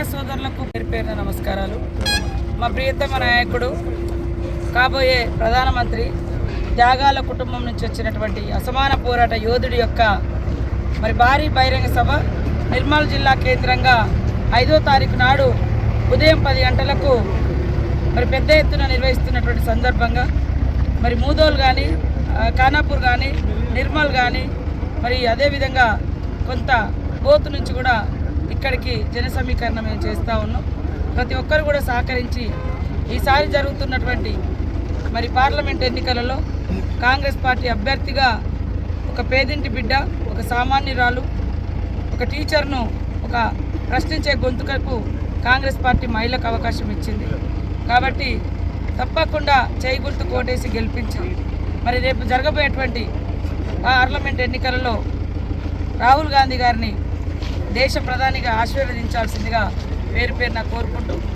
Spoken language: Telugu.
మీడియా సోదరులకు పేరు పేరున నమస్కారాలు. మా ప్రియతమ నాయకుడు కాబోయే ప్రధానమంత్రి త్యాగాల కుటుంబం నుంచి వచ్చినటువంటి అసమాన పోరాట యోధుడి యొక్క మరి భారీ బహిరంగ సభ నిర్మల్ జిల్లా కేంద్రంగా ఐదో తారీఖు నాడు ఉదయం పది గంటలకు మరి పెద్ద ఎత్తున నిర్వహిస్తున్నటువంటి సందర్భంగా మరి మూదోల్ కానీ ఖానాపూర్ కానీ నిర్మల్ కానీ మరి అదేవిధంగా కొంత కోతు నుంచి కూడా ఇక్కడికి జన సమీకరణ మేము చేస్తూ ఉన్నాం. ప్రతి ఒక్కరు కూడా సహకరించి ఈసారి జరుగుతున్నటువంటి మరి పార్లమెంట్ ఎన్నికలలో కాంగ్రెస్ పార్టీ అభ్యర్థిగా ఒక పేదింటి బిడ్డ ఒక సామాన్యురాలు ఒక టీచర్ను ఒక ప్రశ్నించే గొంతుకకు కాంగ్రెస్ పార్టీ మహిళకు అవకాశం ఇచ్చింది. కాబట్టి తప్పకుండా చేయి గుర్తు కోటేసి గెలిపించి. మరి రేపు జరగబోయేటువంటి పార్లమెంట్ ఎన్నికలలో రాహుల్ గాంధీ గారిని దేశ ప్రధానిగా ఆశీర్వదించాల్సిందిగా పేరు పేరున కోరుకుంటూ